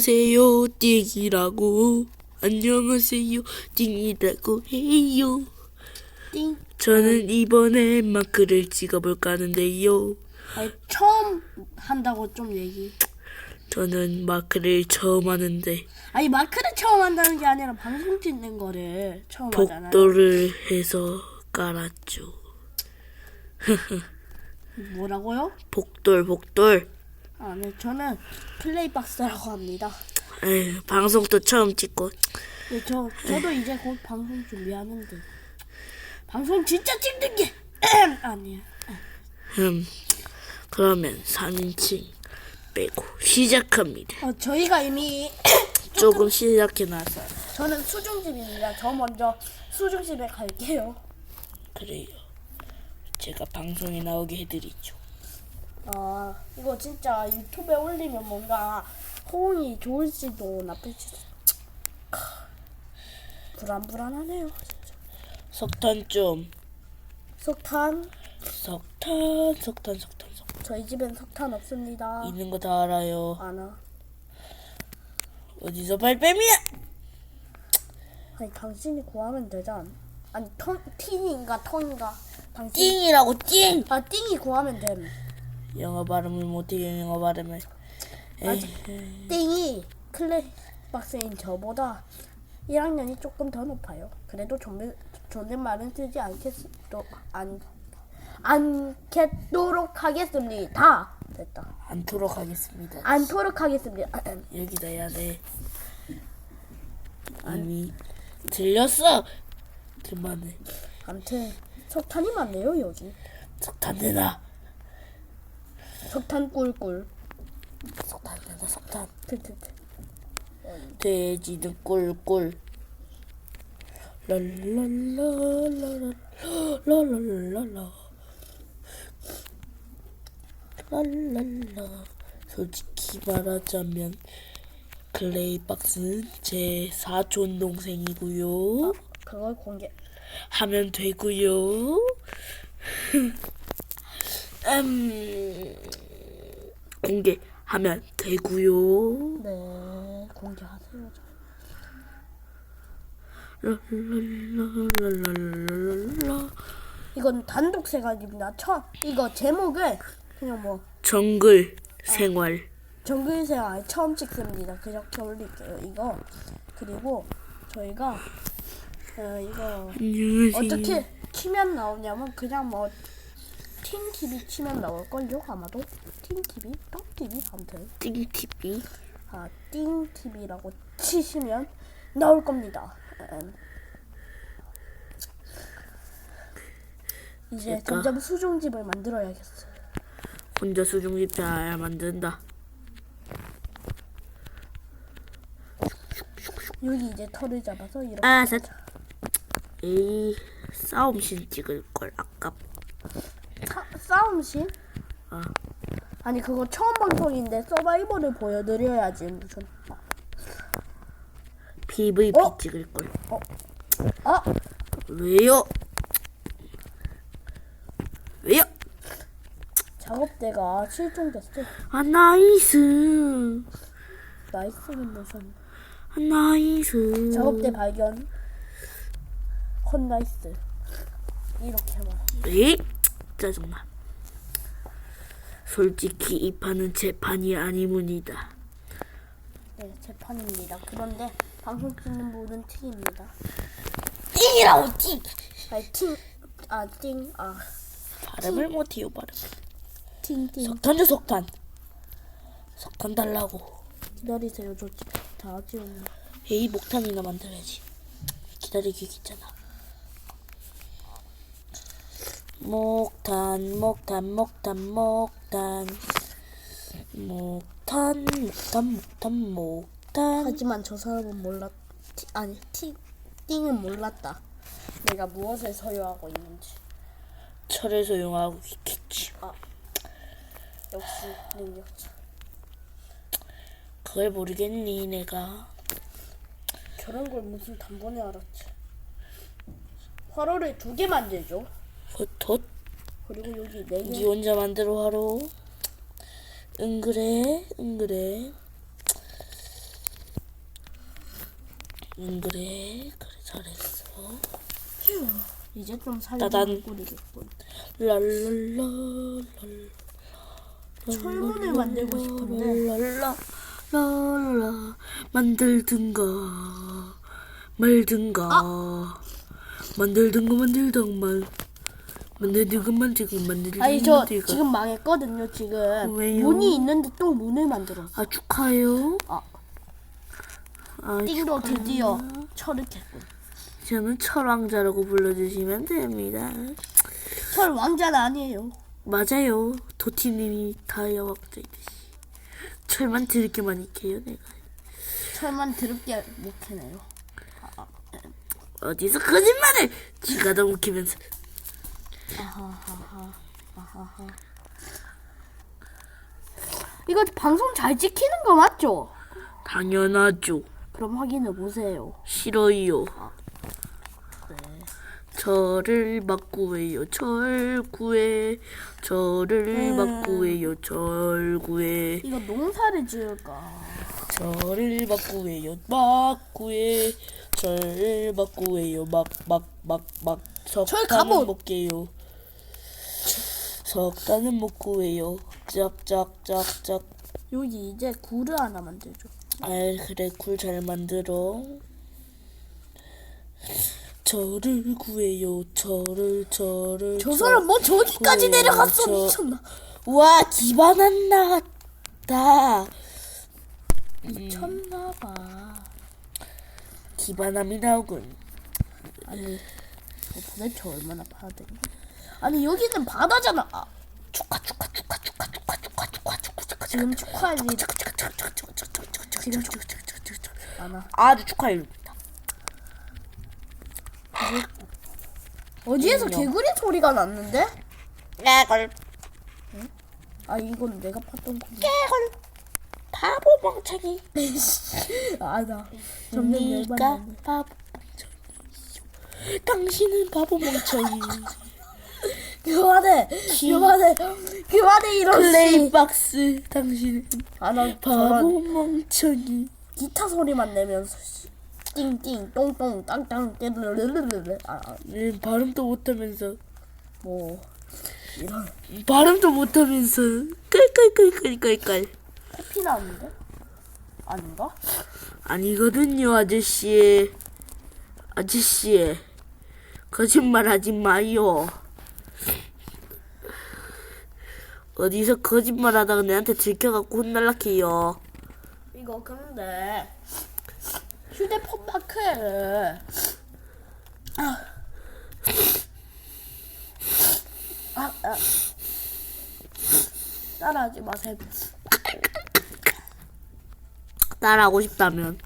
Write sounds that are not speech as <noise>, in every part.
안녕하세요 띵이라고 안녕하세요 띵이라고 해요 띵. 저는 이번에 마크를 찍어볼까 하는데요 아니, 처음 한다고 좀 얘기. 저는 마크를 처음 하는데 아니 마크를 처음 한다는 게 아니라 방송 찍는 거를 처음 하잖아요. 복도를 해서 깔았죠 <laughs> 뭐라고요? 복돌 복돌 아, 네, 저는 플레이박스라고 합니다. 에휴, 방송도 처음 찍고 네, 저 저도 이제 곧 방송 준비하는데 방송 진짜 찍는 게 <clears throat> 아니야. 음 그러면 3인칭 빼고 시작합니다 어, 저희가 이미 <clears throat> 조금 시작해놨어요 저는 수중집입니다. 저 먼저 수중집에 갈게요. 그래요 제가 방송에 나오게 해드리죠 아 이거 진짜 유튜브에 올리면 뭔가 호응이 좋을지도 나쁠지도 크, 불안불안하네요. 석탄 좀. 석탄? 석탄 석탄 석탄 석탄. 저희 집엔 석탄 없습니다. 있는 거 다 알아요. 아나 어디서 발뺌이야? 아니 당신이 구하면 되잖아. 아니 턴 틴인가 턴인가. 당신. 띵이라고 띵! 아 띵이 구하면 됨. 영어 발음을 못해 영어 발음을 에이, 띵이 클레박스인 저보다 1학년이 조금 더 높아요. 그래도 존댓, 존댓말은 쓰지 않겠도 안 않겠도록 하겠습니다. 됐다. 않도록 하겠습니다 않도록 하겠습니다. <clears throat> 여기다 해야 돼 아니 들렸어 그만해 아무튼 석탄이 많네요 여기. 석탄 내놔 석탄 꿀꿀. 석탄 내놔 석탄. 돼지는 꿀꿀 랄랄랄랄랄 랄랄랄라 랄랄라 솔직히 말하자면 클레이박스는 제 사촌 동생이고요 그걸 공개. 하면 되고요 <laughs> 음 공개하면 되고요 네 공개하세요. 랄랄랄랄랄랄라 이건 단독 생활입니다. 첫 이거 제목을 그냥 뭐 정글 생활 정글 생활 처음 찍습니다. 그렇게 올릴게요. 이거 그리고 저희가 어, 이거 어떻게 치면 나오냐면 그냥 뭐 틴TV 치면 나올걸요? 아마도? 틴TV, 떡TV 아무튼. 띵TV 아 띵TV라고 치시면 나올 겁니다. 음. 이제 점점 수중집을 만들어야겠어요. 혼자 수중집 잘 만든다. 여기 이제 털을 잡아서 이렇게 아, 셋. 에이 싸움신 찍을 걸 아까 사, 싸움신? 어. 아니 그거 처음 방송인데 서바이벌을 보여드려야지 무슨. PVP 어? 찍을 걸. 아? 왜요? 왜요? 작업대가 실종됐어. 아 나이스. 나이스는 무슨 아 나이스. 작업대 발견. 헛 나이스. 이렇게 말 에이 짜증나 솔직히 이 판은 제 판이 아니문이다. 네, 재판입니다. 그런데 방송 찍는 분은 팅입니다. 띵이라고 띵! 아니 팅 아 띵 아. 발음을 못해요 발음. 팅팅 석탄 줘 석탄. 석탄 달라고. 기다리세요. 저 다 지웠네. 에이 목탄이나 만들어야지. 기다리기 귀찮아 목탄 목탄 목탄 목탄. 목탄 목탄 목탄 목탄. 하지만 저 사람은 몰랐 티, 아니 티, 띵은 몰랐다. 내가 무엇을 소유하고 있는지. 철을 소용하고 있겠지. 역시 능력자. 그걸 모르겠니 내가? 저런 걸 무슨 단번에 알았지? 화로를 두 개 만들죠 헛헛 그리고 여기 네니 개. 혼자 만들어 하러. 응 그래? 응 그래? 응 그래? 그래 잘했어. 이제 좀 따단. 살짝 꾸리겠군. 랄랄라 철문을 만들고 싶은데 랄랄라 랄라 만들든가 말든가 만들든가 만들던만 만들든가 만들든가 만들든가 아니 저. 지금 망했거든요 지금. 왜요? 문이 있는데 또 문을 만들었어. 아 축하해요? 아. 아, 띵도 축하해요. 드디어 철을 캤군 저는 철왕자라고 불러주시면 됩니다. 철 왕자는 아니에요. 맞아요. 도티님이 다이아 왕자이듯이. 철만 드럽게 많이 캐요 내가. 철만 드럽게 못 캐네요. 어디서 거짓말을! 지가 너무 키면서 이거 방송 잘 찍히는 거 맞죠? 당연하죠. 그럼 확인해 보세요. 싫어요. 네. 저를 막 구해요? 절 구해. 저를 막 구해요? 절 구해. 이거 농사를 지을까? 저를 막 구해요? 막 구해. 저를 막 구해요? 막 막 막막 갑옷! 못 깨요 못 구해요. 짝짝짝짝 여기 이제 굴을 하나 만들죠. 아 그래 굴 잘 만들어. 저를 구해요. 저를 저를 저 사람 뭐 저기까지 구해요, 내려갔어. 저- 미쳤나? 와 기반 안 나왔다. 미쳤나봐. 기반함이 나오군. 아니 저 도대체 얼마나 파야 아니 여기는 바다잖아 아, 축하 축하 축하 축하 축하 축하 축하 축하 축하 지금 축하할 일 축하 축하 축하 축하 축하 축하 축하 축하 지금 축하 축하 축하 축하 축하 많아 아주 축하해줍니다 어디에서 그럼요. 개구리 소리가 났는데? 깨걸 아 이건 내가 팠던 거 깨걸 바보 멍청이 아나 점점 열받네 바보 멍청이 당신은 바보 멍청이 그만해. 그만해. 그만해 이런 플레이박스 당신은 아나 바보 멍청이. 기타 소리만 내면서 씨. 띵띵 똥똥 땅땅 떼르르르르 네, 발음도 못하면서. 뭐, 이런. 발음도 못하면서. 깔깔깔깔깔깔. 해피 나왔는데? 아닌가? 아니거든요 아저씨 아저씨 거짓말하지 마요 어디서 거짓말하다가 내한테 들켜갖고 혼날락해요 이거 근데 휴대폰 마크를 아, 아, 아. 따라하지 마세요. 따라하고 싶다면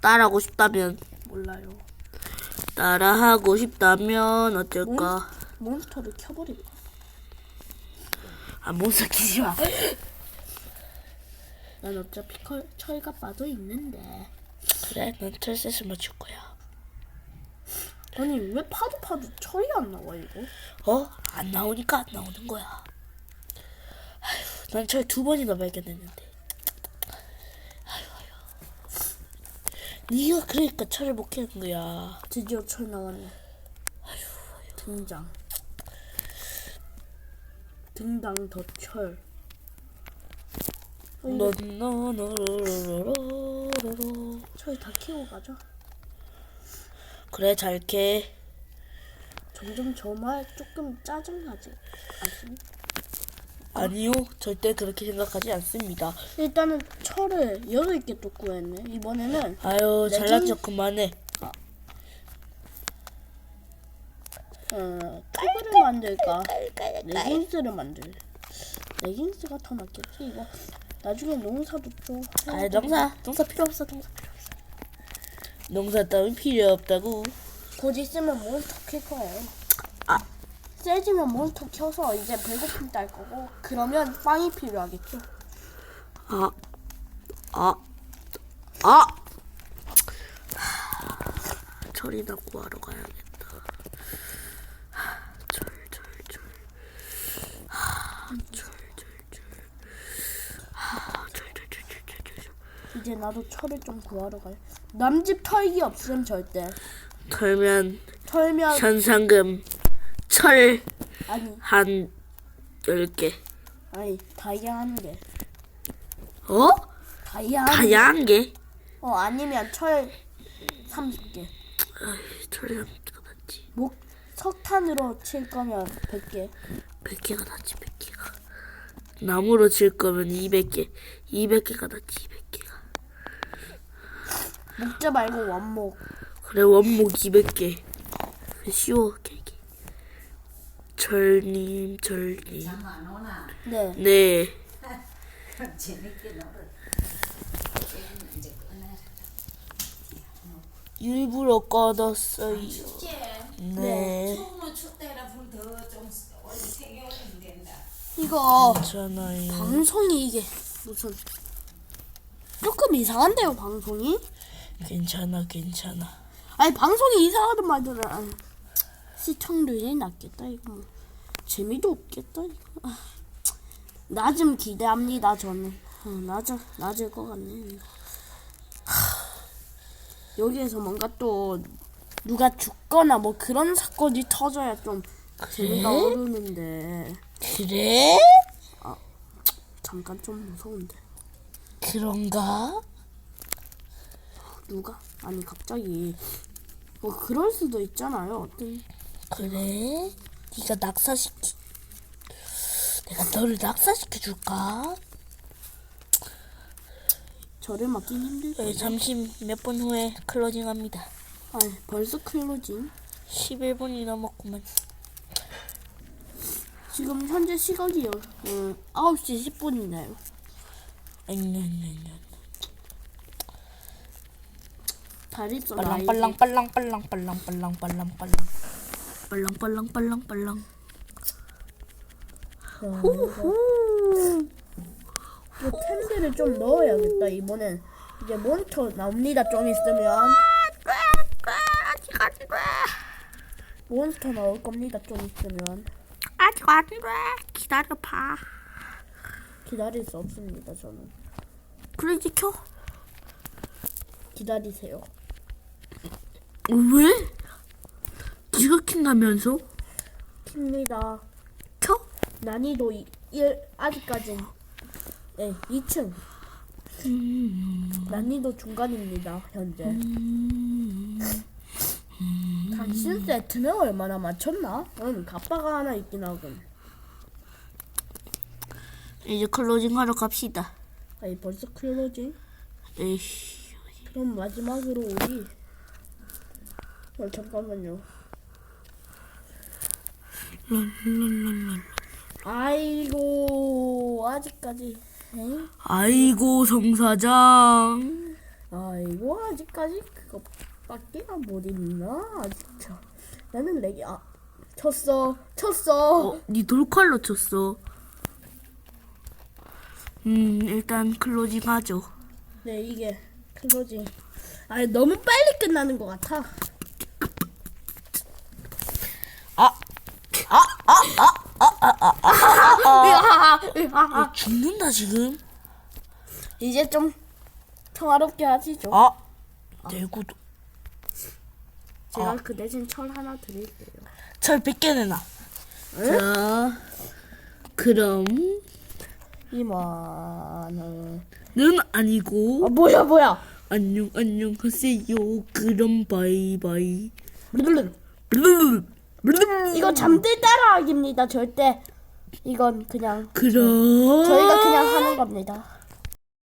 따라하고 싶다면 몰라요. 따라하고 싶다면 어쩔까 몬스터를 켜버릴까? 아 몬스터 키지 마 난 어차피 컬, 철가 빠져 있는데. 그래 넌 철새를 맞출 거야 아니 왜 파도 파도 철이 안 나와 이거? 어? 안 나오니까 안 나오는 거야. 아휴, 난철 두 번이나 발견했는데. 아휴, 아휴. 네가 그러니까 철을 못 캐는 거야. 드디어 철 나왔네. 등장. 등당 더 철. 어, 이거 너너너너너너너 철다 키고 가자. 그래 잘 캐. 점점 저 말 조금 짜증나지 않습니까? 아니요, 절대 그렇게 생각하지 않습니다. 일단은 철을 여덟 개 또 구했네. 이번에는 아유, 잘난 척 그만해. 어 투구를 만들까 레깅스를 만들. 레깅스가 더 낫겠지 이거. 나중에 농사도 좀. 아, 농사, 농사 필요 없어, 농사 필요 없어. 농사 따윈 필요 없다고. 곧 있으면 몬스터 킬 거예요. 아. 세지면 몬스터 켜서 이제 배고픔 딸 거고 그러면 빵이 필요하겠죠. 아, 아, 아! 철이나 구하러 가야겠다. 하, 철, 철, 철. 하, 철, 철, 철. 하, 철, 철, 철, 철, 철, 철. 이제 나도 철을 좀 구하러 가야. 남집 털기 없음 절대. 털면 털면 현상금 철 아니 한 10개. 아니 다이아 한 개. 어? 다이아 한 개. 다야 한 개? 어 아니면 철 30개. 철이 한 개가 낫지. 목 석탄으로 칠 거면 100개. 100개가 낫지 100개가. 나무로 칠 거면 200개. 200개가 낫지 200개가. 목자 말고 원목. 그래 원목 200개. 쉬워 개개. 절님 절님. 네. 네. <laughs> 일부러 꺼뒀어요. 네. 네. 이거 괜찮아요. 방송이 이게 무슨 조금 이상한데요 방송이? 괜찮아 괜찮아. 아니 방송이 이상하단 말들은 아니, 시청률이 낮겠다 이거 뭐 재미도 없겠다 이거 <laughs> 아, 나좀 기대합니다 저는 어, 낮아 낮을 것 같네. 하, <sighs> 여기에서 뭔가 또 누가 죽거나 뭐 그런 사건이 터져야 좀 재미가 그래? 오르는데 그래? 잠깐 좀 무서운데 그런가? 누가 아니 갑자기 뭐 그럴 수도 있잖아요 어떤 그래? 네가 낙사시키. 내가 너를 낙사시켜 줄까? 저를 맡긴 힘들죠 네, 잠시 몇 분 후에 클로징합니다. 아니 벌써 클로징 11분이 넘었구만. 지금 현재 시각이 요 음, 9시 10분이네요. 앵냥냥냥. 다리서 빨랑 빨랑 빨랑 빨랑 빨랑 빨랑 빨랑 빨랑 빨랑 빨랑 빨랑 빨랑. 후후. 이거 템들을 좀 넣어야겠다 이번엔. 이제 몬스터 나옵니다 좀 있으면. 아직 안 돼. 몬스터 나올 겁니다 좀 있으면. 아직 안 돼. 기다려봐. 기다릴 수 없습니다 저는. 그래 지 켜. 기다리세요. 왜? 네가 킨다면서? 킵니다. 켜? 난이도 1 아직까진 네 2층. 난이도 중간입니다 현재. 당신 세트는 얼마나 맞췄나? 응, 갑바가 하나 있긴 하군. 이제 클로징 하러 갑시다. 아니 벌써 클로징? 에이씨. 그럼 마지막으로 우리 어 잠깐만요. 아이고 아직까지. 에? 아이고 성사장. 아이고 아직까지 그거밖에 못 있나? 진짜. 나는 내게 아 쳤어 쳤어. 어, 니 돌칼로 쳤어. 음, 일단 클로징 하죠. 네 이게 클로징. 아니 너무 빨리 끝나는 것 같아. 아, 아, 죽는다 지금. 이제 좀 평화롭게 하시죠. 아, 내구도. 제가 그 대신 철 하나 드릴게요. 철 100개 내놔. 자, 그럼 이만은 는 아니고 아 뭐야 뭐야. 안녕 안녕하세요. 그럼 바이바이. 블루블루. 이거 잠들 따라 하기입니다. 절대 이건 그냥 그럼 저희가 그냥 하는 겁니다.